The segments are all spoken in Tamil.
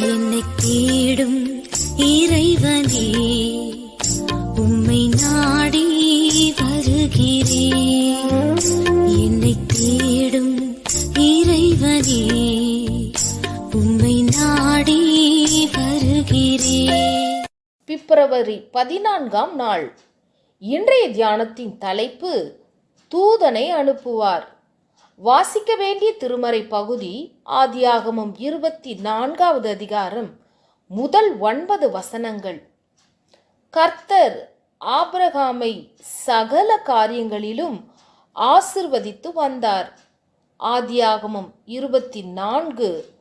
என்னை தேடும் இறைவனே உம்மை நாடி வருகிறேன் என்னை தேடும் இறைவனே உம்மை நாடி வருகிறேன் பிப்ரவரி பதினான்காம் நாள். இன்றைய தியானத்தின் தலைப்பு தூதனை அனுப்புவார். வாசிக்க வேண்டிய திருமறை பகுதி ஆதியாகமம் இருபத்தி நான்காவது அதிகாரம் முதல் ஒன்பது வசனங்கள். கர்த்தர் ஆபிரகாமை சகல காரியங்களிலும் ஆசிர்வதித்து வந்தார். ஆதியாகமம் இருபத்தி நான்கு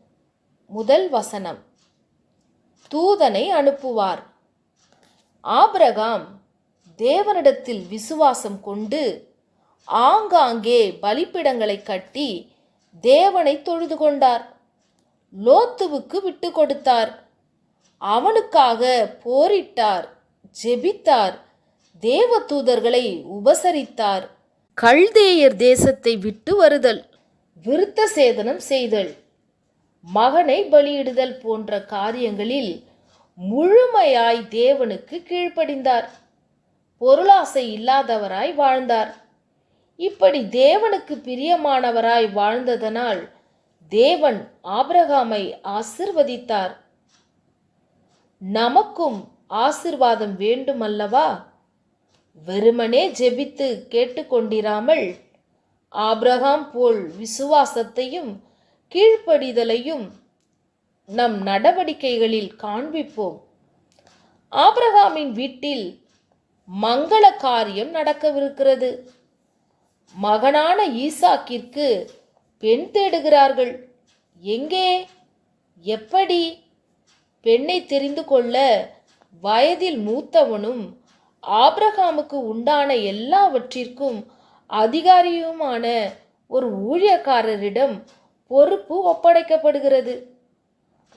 முதல் வசனம். தூதனை அனுப்புவார். ஆபிரகாம் தேவனிடத்தில் விசுவாசம் கொண்டு ஆங்காங்கே பலிப்பிடங்களை கட்டி தேவனை தொழுது கொண்டார். லோத்துவுக்கு விட்டு கொடுத்தார். அவனுக்காக போரிட்டார் ஜெபித்தார் தேவ தூதர்களை உபசரித்தார். கல்தேயர் தேசத்தை விட்டு வருதல் விருத்த சேதனம் செய்தல் மகனை பலியிடுதல் போன்ற காரியங்களில் முழுமையாய் தேவனுக்கு கீழ்ப்படிந்தார். பொருளாசை இல்லாதவராய் வாழ்ந்தார். இப்படி தேவனுக்கு பிரியமானவராய் வாழ்ந்ததனால் தேவன் ஆபிரகாமை ஆசிர்வதித்தார். நமக்கும் ஆசிர்வாதம் வேண்டுமல்லவா? வெறுமனே ஜெபித்து கேட்டுக்கொண்டிராமல் ஆபிரகாம் போல் விசுவாசத்தையும் கீழ்ப்படிதலையும் நம் நடவடிக்கைகளில் காண்பிப்போம். ஆபிரகாமின் வீட்டில் மங்கள காரியம் நடக்கவிருக்கிறது. மகனான ஈசாக்கிற்கு பெண் தேடுகிறார்கள். எங்கே? எப்படி? பெண்ணை தெரிந்து கொள்ள வயதில் மூத்தவனும் ஆப்ரஹாமுக்கு உண்டான எல்லாவற்றிற்கும் அதிகாரியுமான ஒரு ஊழியக்காரரிடம் பொறுப்பு ஒப்படைக்கப்படுகிறது.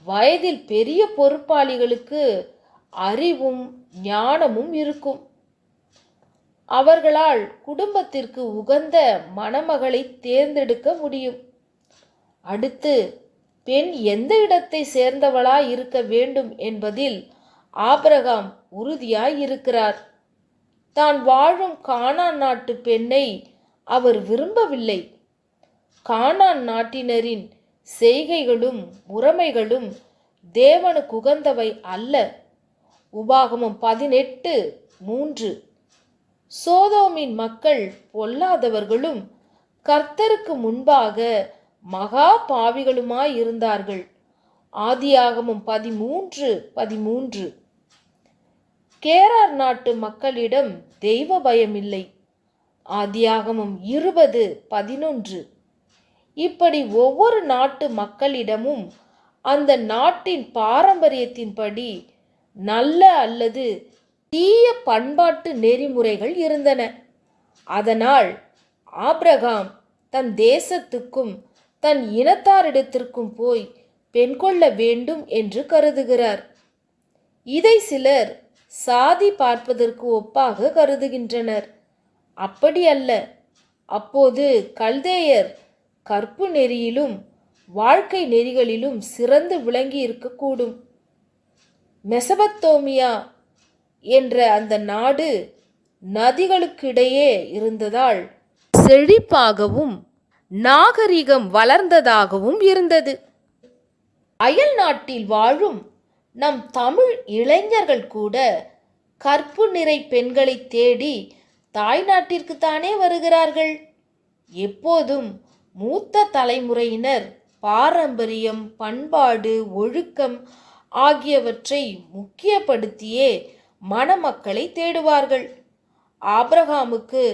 வயதில் பெரிய பொறுப்பாளிகளுக்கு அறிவும் ஞானமும் இருக்கும். அவர்களால் குடும்பத்திற்கு உகந்த மணமகளை தேர்ந்தெடுக்க முடியும். அடுத்து பெண் எந்த இடத்தை சேர்ந்தவளாய் இருக்க வேண்டும் என்பதில் ஆபிரகாம் உறுதியாய் இருக்கிறார். தான் வாழும் கானான் நாட்டு பெண்ணை அவர் விரும்பவில்லை. கானான் நாட்டினரின் செய்கைகளும் முறைமைகளும் தேவனுக்கு உகந்தவை அல்ல. உபாகமம் பதினெட்டு மூன்று. சோதோமின் மக்கள் பொல்லாதவர்களும் கர்த்தருக்கு முன்பாக மகா பாவிகளுமாய் இருந்தார்கள். ஆதியாகமும் பதிமூன்று பதிமூன்று. கேரார் நாட்டு மக்களிடம் தெய்வ பயமில்லை. ஆதியாகமும் இருபது பதினொன்று. இப்படி ஒவ்வொரு நாட்டு மக்களிடமும் அந்த நாட்டின் பாரம்பரியத்தின்படி நல்ல அல்லது தீய பண்பாட்டு நெறிமுறைகள் இருந்தன. அதனால் ஆப்ரகாம் தன் தேசத்துக்கும் தன் இனத்தாரிடத்திற்கும் போய் பெண் கொள்ள வேண்டும் என்று கருதுகிறார். இதை சிலர் சாதி பார்ப்பதற்கு ஒப்பாக கருதுகின்றனர். அப்படி அல்ல. அப்போது கல்தேயர் கற்பு நெறியிலும் வாழ்க்கை நெறிகளிலும் சிறந்து விளங்கி இருக்கக்கூடும் மெசபத்தோமியா என்ற அந்த நாடு நதிகளுக்கிடையே இருந்ததால் செழிப்பாகவும் நாகரிகம் வளர்ந்ததாகவும் இருந்தது. அயல் நாட்டில் வாழும் நம் தமிழ் இளைஞர்கள் கூட கற்பு நிறை பெண்களை தேடி தாய்நாட்டிற்கு தானே வருகிறார்கள். எப்போதும் மூத்த தலைமுறையினர் பாரம்பரியம் பண்பாடு ஒழுக்கம் ஆகியவற்றை முக்கியப்படுத்தியே மணமக்களை தேடுவார்கள். ஆப்ரஹாமுக்கு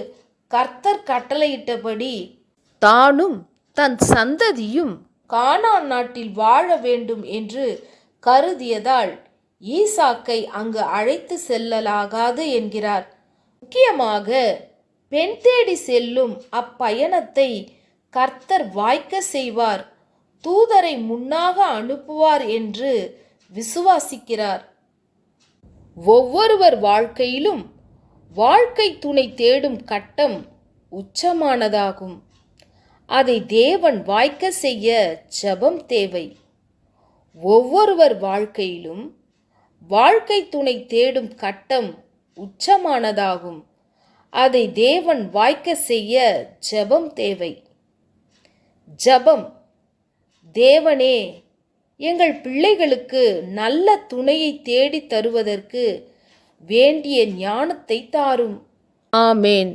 கர்த்தர் கட்டளையிட்டபடி தானும் தன் சந்ததியும் கானான் நாட்டில் வாழ வேண்டும் என்று கருதியதால் ஈசாக்கை அங்கு அழைத்து செல்லலாகாது என்கிறார். முக்கியமாக பெண் தேடி செல்லும் அப்பயணத்தை கர்த்தர் வாய்க்க செய்வார். தூதரை முன்னாக அனுப்புவார் என்று விசுவாசிக்கிறார். ஒவ்வொருவர் வாழ்க்கையிலும் வாழ்க்கை துணை தேடும் கட்டம் உச்சமானதாகும். அதை தேவன் வாய்க்க செய்ய ஜெபம் தேவை. ஒவ்வொருவர் வாழ்க்கையிலும் வாழ்க்கை துணை தேடும் கட்டம் உச்சமானதாகும். அதை தேவன் வாய்க்க செய்ய ஜெபம் தேவை. ஜெபம் தேவனே எங்கள் பிள்ளைகளுக்கு நல்ல துணையை தேடி தருவதற்கு வேண்டிய ஞானத்தை தாரும். ஆமேன்.